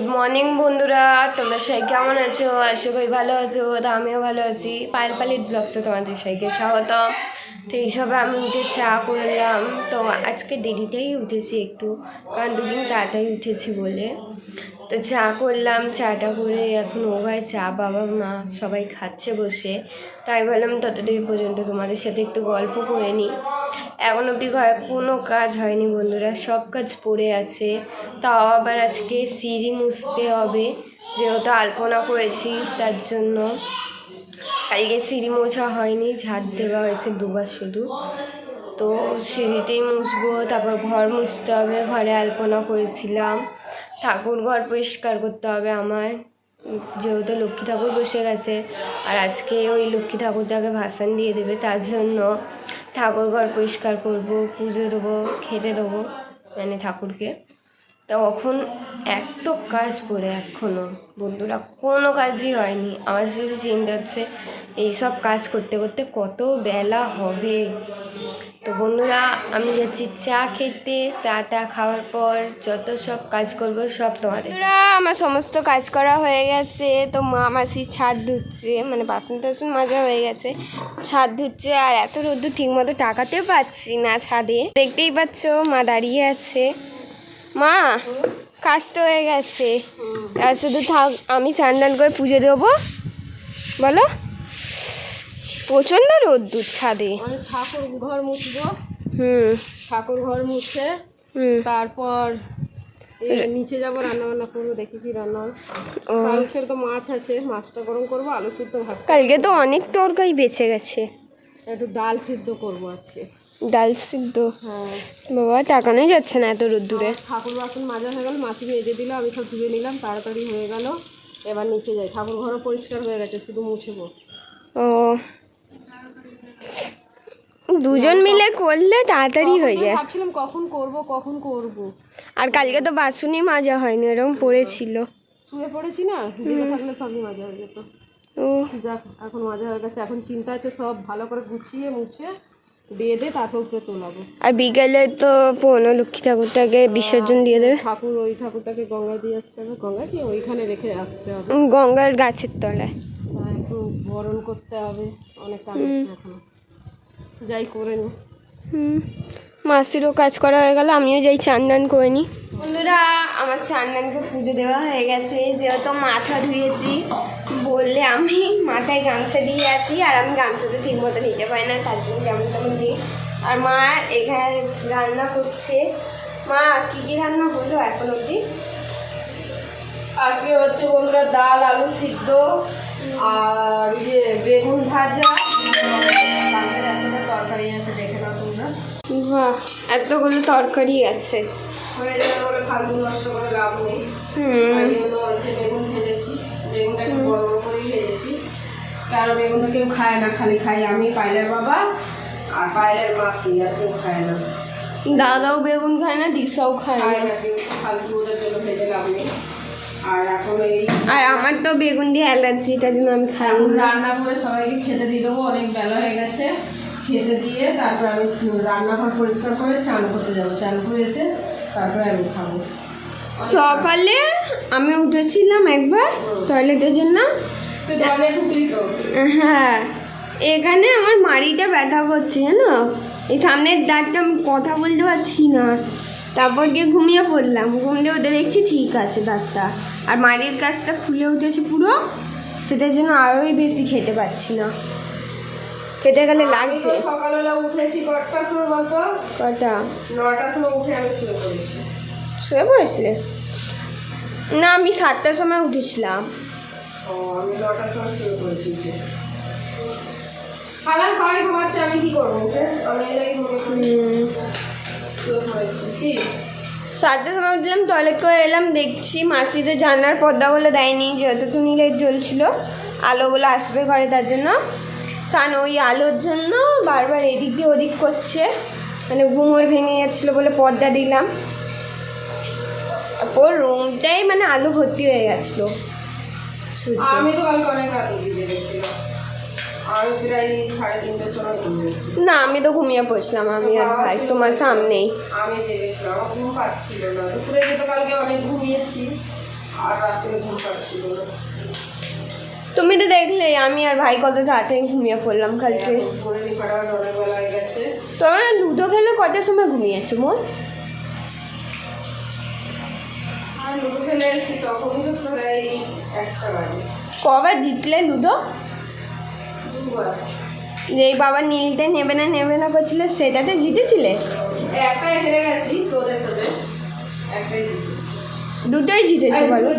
Good morning বন্ধুরা। তোমরা সবাই কেমন আছো? আশা ভাই ভালো আছো। তো আমিও ভালো আছি। পায়েল পালিত ব্লগসে তোমাদের সবাইকে স্বাগত। তো এইসবে আমি উঠে চা করলাম। তো আজকে দেরিতেই উঠেছি একটু, কারণ দুদিন তাড়াতাড়ি উঠেছি বলে। তো চা করলাম, চাটা করে এখন ও ভাই চা, বাবা, মা সবাই খাচ্ছে বসে। তাই বললাম ততটাই পর্যন্ত তোমাদের সাথে একটু গল্প করে নিই। এখন অবধি ঘরে কোনো কাজ হয়নি বন্ধুরা, সব কাজ পড়ে আছে। তাও আবার আজকে সিঁড়ি মুছতে হবে, যেহেতু আলপনা করেছি তার জন্য। কালকে সিঁড়ি মোছা হয়নি, ঝাড় দেওয়া হয়েছে দুবার শুধু। তো সিঁড়িতেই মুছবো, তারপর ঘর মুছতে হবে, ঘরে আলপনা করেছিলাম। ঠাকুর ঘর পরিষ্কার করতে হবে আমার যেহেতু লক্ষ্মী ঠাকুর বসে গেছে। আর আজকে ওই লক্ষ্মী ঠাকুরটাকে ভাসান দিয়ে দেবে তার জন্য। ঠাকুর ঘর পরিষ্কার করব পুজো দেবো খেতে দেবো মানে ঠাকুরকে। তখন এত কাজ পড়ে এখনও বন্ধুরা, কোনো কাজই হয়নি। আমার শুধু চিন্তা হচ্ছে। এইসব কাজ করতে করতে কত বেলা হবে। তো বন্ধুরা, আমি যাচ্ছি চা খেতে। চাটা খাওয়ার পর যত সব কাজ করব সব তোমাদের। আমার সমস্ত কাজ করা হয়ে গেছে। তো মা মাসি ছাদ ধুচ্ছে। মানে বাসন টাসন মাজা হয়ে গেছে। ছাদ ধুচ্ছে আর এত রোদ্দুর ঠিক মতো টাকাতেও পাচ্ছি না ছাদে। দেখতেই পাচ্ছ, মা দাঁড়িয়ে আছে। মা কাজ তো হয়ে গেছে। আর শুধু থাক আমি চান টান করে পুজো দেবো। বলো প্রচণ্ড রোদ্দুর ছাদে। ঠাকুর ঘর মুছবো। হুম। ঠাকুর ঘর মুছে হুম। তারপর নিচে যাব রান্না বান্না করব দেখি কি রান্না কালকের তো মাছ আছে মাছটা গরম করব আলু সিদ্ধ ভাত। কালকে তো অনেক তরকারি বেঁচে গেছে। একটু ডাল সিদ্ধ করব আজকে। ডাল সিদ্ধ। বাবা টাকানোই যাচ্ছে না এত রোদ্দুরে। ঠাকুর বাসন মাজা হয়ে গেল মাছি মেজে দিল আমি সব ধুয়ে নিলাম তাড়াতাড়ি হয়ে গেল। এবার নিচে যাই। ঠাকুর ঘরও পরিষ্কার হয়ে গেছে শুধু মুছবো ও। দুজন মিলে করলে তাড়াতাড়ি হয়ে যায়। ভাবছিলাম কখন করব কখন করব। আর কালকে তো বাসনই মাজা হয়নি এরকম পড়েছিল। শুয়ে পড়েছি না? জেগে থাকলে সবই মাজা হয়ে যেত। ও। যাক এখন মাজা হয়ে গেছে এখন চিন্তা আছে সব ভালো করে গুছিয়ে মুছে। দে তারপর উপরে তোলাবো আর বিকেলে তো পৌনো লক্ষ্মী ঠাকুরটাকে বিসর্জন দিয়ে দেবে। ঠাকুর ওই ঠাকুরটাকে গঙ্গায় দিয়ে আসতে হবে। গঙ্গা কি? ওইখানে রেখে আসতে হবে। গঙ্গার গাছের তলায় একটু বরণ করতে হবে। অনেক কাজ আছে এখনও। যাই করে নি। হুম। মাসিরও কাজ করা হয়ে গেল, আমিও যাই চান্দান করে নিই। বন্ধুরা, আমার চান চান্দানকে পুজো দেওয়া হয়ে গেছে, যেহেতু মাথা ধুয়েছি, বললে আমি মাথায় গামছা দিয়ে আছি, আর আমি গামছাটা ঠিক মতো নিতে পারি না, তার জন্য যেমন তেমন দিই আর মা এখানে রান্না করছে। মা, কী কী রান্না হলো এখন অবধি? আজকে হচ্ছে বন্ধুরা ডাল, আলু সিদ্ধ, আর ইয়ে বেগুন ভাজা তরকারি আছে, দেখে নাও তোমরা। বাহ এতগুলো তরকারি আছে। হয়ে ফালতু নষ্ট করে লাভ নেই। বেগুন ভেজেছি বেগুনটা একটু বড় বড় করেই ভেজেছি। কারণ বেগুনটা কেউ খায় না খালি খাই আমি পাইলের বাবা আর পাইলের মাসি আর কেউ খায় না। দাদাও বেগুন খায় না দিশাও খায় না। কেউ ফালতু ওদের জন্য ভেজে লাভ নেই। আর এখন এই আর আমার তো বেগুন দিয়ে অ্যালার্জি তার জন্য আমি খাই রান্না করে সবাইকে খেতে দিয়ে দেবো অনেক বেলা হয়ে গেছে। খেতে দিয়ে তারপর আমি রান্নাঘর পরিষ্কার করে চান করতে যাব। চান করে এসে তারপরে আমি খাব। সকালে আমি উঠেছিলাম একবার টয়লেটের জন্য। হ্যাঁ এখানে আমার মাড়িটা ব্যথা করছে জানো? এই সামনের দাঁতটা আমি কথা বলতে পারছি না। তারপর গিয়ে ঘুমিয়ে পড়লাম। ঘুম দিয়ে উঠে দেখছি ঠিক আছে দাঁতটা। আর মাড়ির কাছটা খুলে উঠেছে পুরো সেটার জন্য আরোই বেশি খেতে পারছি না। খেতে গেলে লাগছে। সকালবেলা উঠেছি কটার সময় বলতো? কটা? নটার সময় উঠে আমি শুয়ে পড়েছি। শুয়ে বসলে না আমি সাতটার সময় উঠেছিলাম। ও আমি নটার সময় শুয়ে পড়েছি উঠে। হালা সবাই ঘুমাচ্ছে আমি কি করব? উঠে কি? সাতটার সময় উঠলাম টয়লেট করে এলাম দেখছি মাসিদের জানলার পর্দাগুলো দেয়নি যেহেতু লাইট জ্বলছিল আলোগুলো আসবে ঘরে তার জন্য। সান ওই আলোর জন্য বারবার এদিক দিয়ে ওদিক করছে। মানে ঘুমোর ভেঙে যাচ্ছিল বলে পর্দা দিলাম। তারপর রুমটাই মানে আলো ভর্তি হয়ে গেছিল। আমি তো কালকে অনেক রাত না আমি তো ঘুমিয়ে পড়ছিলাম আমি আর ভাই তোমার সামনেই। আমি জেগেছিলাম ঘুম পাচ্ছিল না। দুপুরে যেতে কালকে অনেক ঘুমিয়েছি আর রাত্রে ঘুম পাচ্ছিল না। তুমি তো দেখলে আমি আর ভাই কত তাড়াতাড়ি ঘুমিয়ে পড়লাম কালকে। তোমরা লুডো খেলে কটার সময় ঘুমিয়েছো মোর বাজে। কবার জিতলে লুডো? যে বাবা নীলটা নেবে না নেবে না করছিলে সেটাতে জিতেছিলে? দুটোই জিতেছো বলো।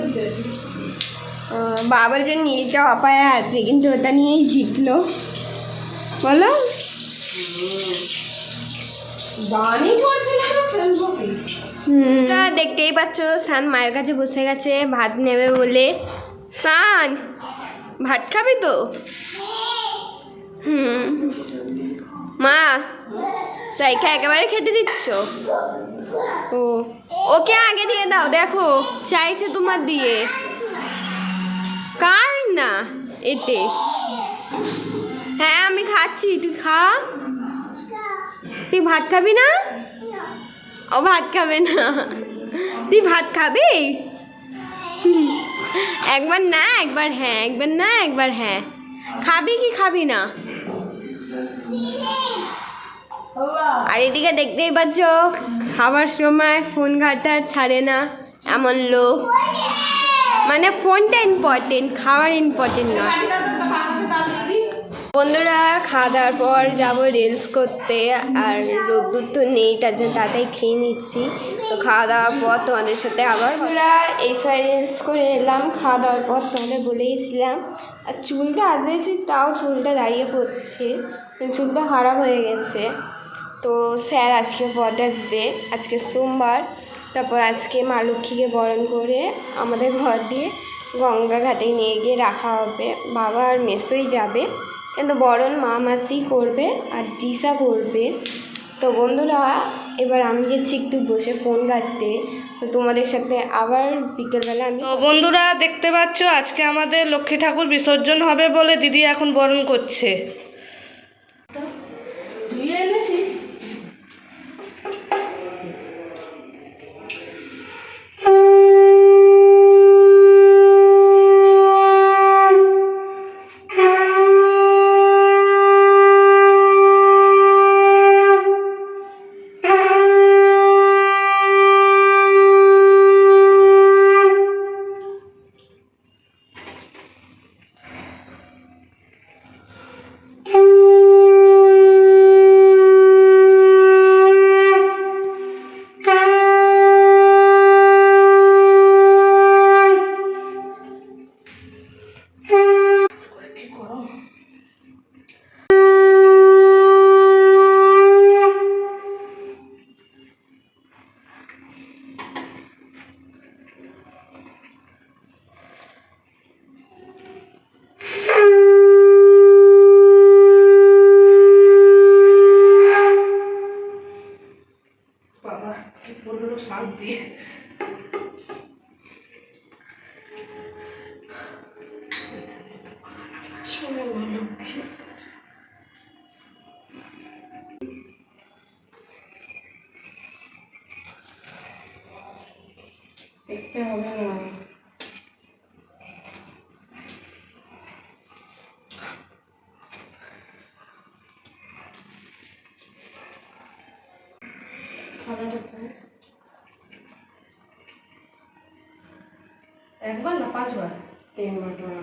দুটোই জিতেছি। আহ, বাবা যে নীলটা অপায় আছে কিন্তু ওটা নিয়েই জিতলো। বলো। দেখতেই পাচ্ছ সান মায়ের কাছে বসে গেছে ভাত নেবে বলে। সান ভাত খাবি তো? হুম। মা সাইখা একেবারে খেতে দিচ্ছ? ও ওকে আগে দিয়ে দাও দেখো চাইছে তোমার দিয়ে। কার না এতে হ্যাঁ আমি খাচ্ছি তুই খা তুই ভাত খাবি না ও ভাত খাবে না তুই ভাত খাবি হুম। একবার না একবার হ্যাঁ একবার না একবার হ্যাঁ খাবি কি খাবি না আর এদিকে দেখতেই পাচ্ছ খাবার সময় ফোন ঘাটা ছাড়ে না এমন লোক মানে ফোনটা ইম্পর্টেন্ট খাওয়ার ইম্পর্টেন্ট নয় বন্ধুরা খাওয়া দাওয়ার পর যাব রিলস করতে, আর রোদ্দুর তো নেই, তার জন্য তাড়াতাড়ি খেয়ে নিচ্ছি। তো খাওয়া দাওয়ার পর তোমাদের সাথে আবার আমরা এই সময় রিলস করে এলাম খাওয়া দাওয়ার পর তোমাদের বলেইছিলাম আর চুলটা আজেছি তাও চুলটা দাঁড়িয়ে পড়ছে, চুলটা খারাপ হয়ে গেছে। তো স্যার আজকে পট আসবে, আজকে সোমবার। তারপর আজকে মা লক্ষ্মীকে বরণ করে আমাদের ঘর দিয়ে গঙ্গা ঘাটে নিয়ে গিয়ে রাখা হবে। বাবা আর মেসোই যাবে। কিন্তু বরণ মা মাসি করবে আর দিশা করবে। তো বন্ধুরা, এবার আমি গেছি একটু বসে ফোন ঘাটতে। তো তোমাদের সাথে আবার বিকেলবেলা আমি বন্ধুরা, দেখতে পাচ্ছ, আজকে আমাদের লক্ষ্মী ঠাকুর বিসর্জন হবে বলে দিদি এখন বরণ করছে। একবার না পাঁচবার তিনবার ডরা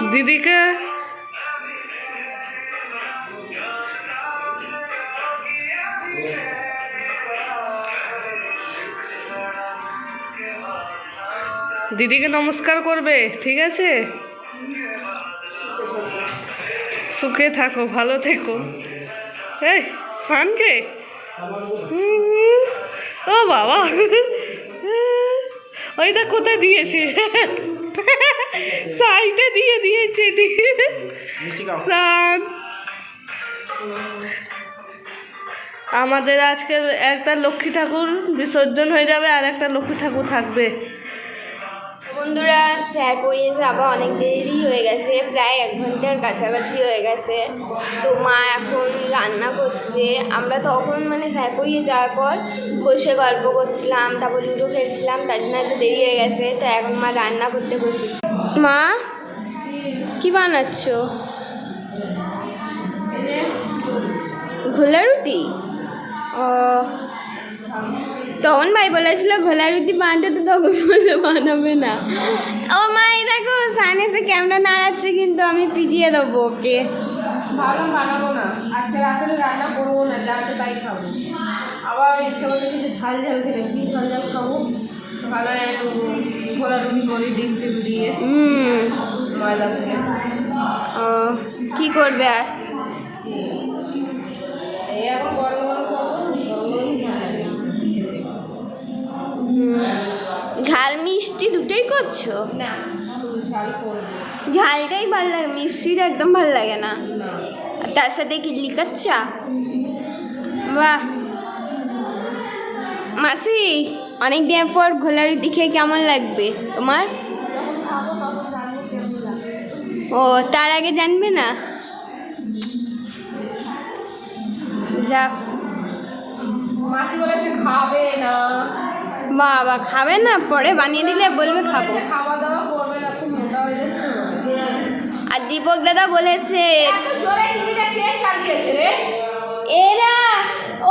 দিদিকে দিদিকে নমস্কার করবে, ঠিক আছে? সুখে থাকো, ভালো থেকো। এই, সানকে? ও বাবা। ওইটা কোথায় দিয়েছে? সাইডে দিয়ে দিয়েছে সান আমাদের আজকে একটা লক্ষ্মী ঠাকুর বিসর্জন হয়ে যাবে আর একটা লক্ষ্মী ঠাকুর থাকবে। বন্ধুরা স্যার পড়িয়ে যাওয়া অনেক দেরি হয়ে গেছে প্রায় এক ঘণ্টার কাছাকাছি হয়ে গেছে। তো মা এখন রান্না করছে। আমরা তখন মানে স্যার পড়িয়ে যাওয়ার পর বসে গল্প করছিলাম তারপর লুডো খেলছিলাম তার জন্য একটু দেরি হয়ে গেছে। তো এখন মা রান্না করতে বসেছে। মা, কি বানাচ্ছ? ঘোলা রুটি? ও, তখন ভাই বলেছিল ঘোলা রুটি বানাতে, তো তখন বলে বানাবে না। ও মা, এই দেখো সাইনে এসে ক্যামেরা নাড়াচ্ছে, কিন্তু আমি পিটিয়ে দেবো ওকে। ভাবলাম বানাবো না। আজকে রাত্রে রান্না করব না, যা আছে তাই খাব। আবার ইচ্ছে করছে কিছু ঝাল ঝাল খেলে কি ঝাল ঝাল খাব? ও কি করবে আর। ঝাল মিষ্টি দুটোই করছ? ঝালটাই ভালো লাগে মিষ্টিটা একদম ভালো লাগে না। তার সাথে কি লিকার চা? বাহ। মাসি অনেক দিন পর ঘোলা রুটি খেয়ে কেমন লাগবে তোমার? ও তার আগে জানবে না? যাক। মাসি বলেছে খাবে না। বাবা খাবে না? পরে বানিয়ে দিলে বলবে খাব। খাওয়া দাওয়া করবে না খুব মোটা হয়ে যাচ্ছে আর দীপক দাদা বলেছে এত জোরে টিভিটা কে চালিয়েছে রে? এরা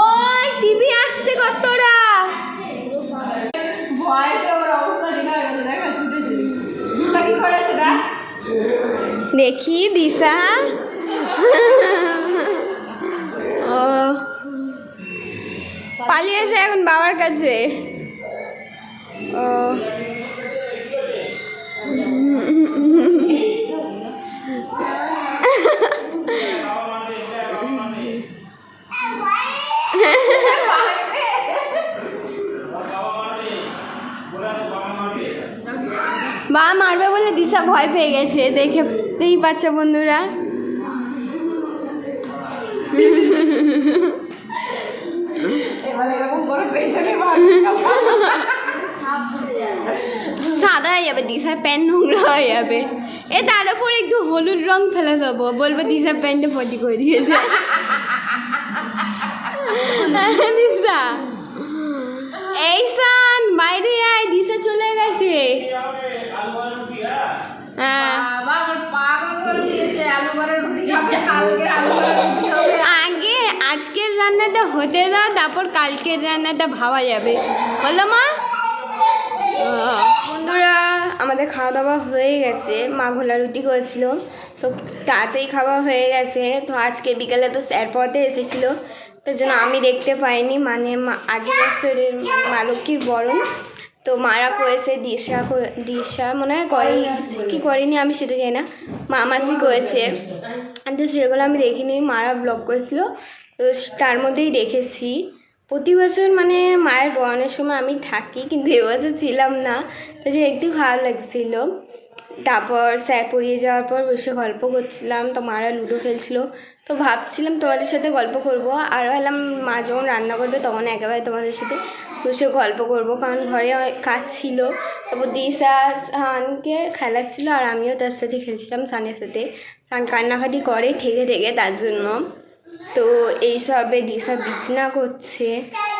ওই টিভি আসতে কতরা দেখা দিশা। ও। পালিয়েছে এখন বাবার কাছে। ও। বা মারবে বলে দিশা ভয় পেয়ে গেছে, দেখতেই পাচ্ছ বন্ধুরা। সাদা হয়ে যাবে, দিশার প্যান্ট নোংরা হয়ে যাবে। এ তার উপর একটু হলুদ রং ফেলে দেবো, বলব দিশার প্যান্টে পটি করে দিয়েছে। দিশা। এই সান, বাইরে আয়, দিশা চলে গেছে। হ্যাঁ আগে আজকের রান্নাটা হতে দাও, তারপর কালকের রান্নাটা ভাবা যাবে। বলো মা। বন্ধুরা, আমাদের খাওয়া দাওয়া হয়ে গেছে। মা ঘোলা রুটি করেছিল, তো তাড়াতাড়ি খাওয়া হয়ে গেছে। তো আজকে বিকালে তো স্যার পথে এসেছিল, তার জন্য আমি দেখতে পাইনি। মানে মা- মানে মা লক্ষ্মীর বরণ। তো মারা করেছে দিশা দিশা মনে হয় করে কি করেনি আমি সেটা জানি না। মা মাসি করেছে তো সেগুলো আমি দেখিনি, মারা ব্লগ করেছিল। তো তার মধ্যেই দেখেছি। প্রতি বছর মানে মায়ের বরণের সময় আমি থাকি, কিন্তু এবছর ছিলাম না। তো যে একটু খারাপ লাগছিল। তারপর স্যার পড়িয়ে যাওয়ার পর বসে গল্প করছিলাম, তো মারা লুডো খেলছিল। তো ভাবছিলাম তোমাদের সাথে গল্প করব। আর ভাবলাম মা যখন রান্না করবে তখন একেবারে তোমাদের সাথে বসে গল্প করব, কারণ ঘরে কাজ ছিল। তারপর দিশা সানকে খেলাচ্ছিল আর আমিও তার সাথে খেলছিলাম সানের সাথে। সান কান্নাকাটি করে থেকে থেকে তার জন্য। তো এইসবে দিশা বিছনা করছে।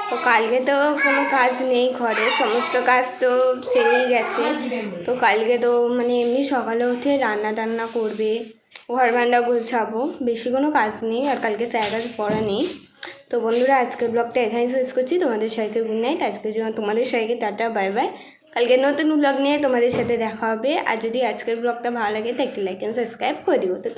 তো কালকে তো কোনো কাজ নেই ঘরে, সমস্ত কাজ তো সেরেই গেছে। তো কালকে তো মানে এমনি সকালে উঠে রান্না টান্না করবে, ঘর বান্না গোছাবো, বেশি কোনো কাজ নেই। আর কালকে স্যার কাছে পড়া নেই। তো বন্ধুরা, আজকের ব্লগটা এখানেই শেষ করছি। তোমাদের সবাইকে গুড নাইট আজকের জন্য তোমাদের সবাইকে টাটা বাই বাই কালকে নতুন ব্লগ নিয়ে তোমাদের সাথে দেখা হবে। আর যদি আজকের ব্লগটা ভালো লাগে তো একটি লাইক অ্যান্ড সাবস্ক্রাইব করে দিও। তো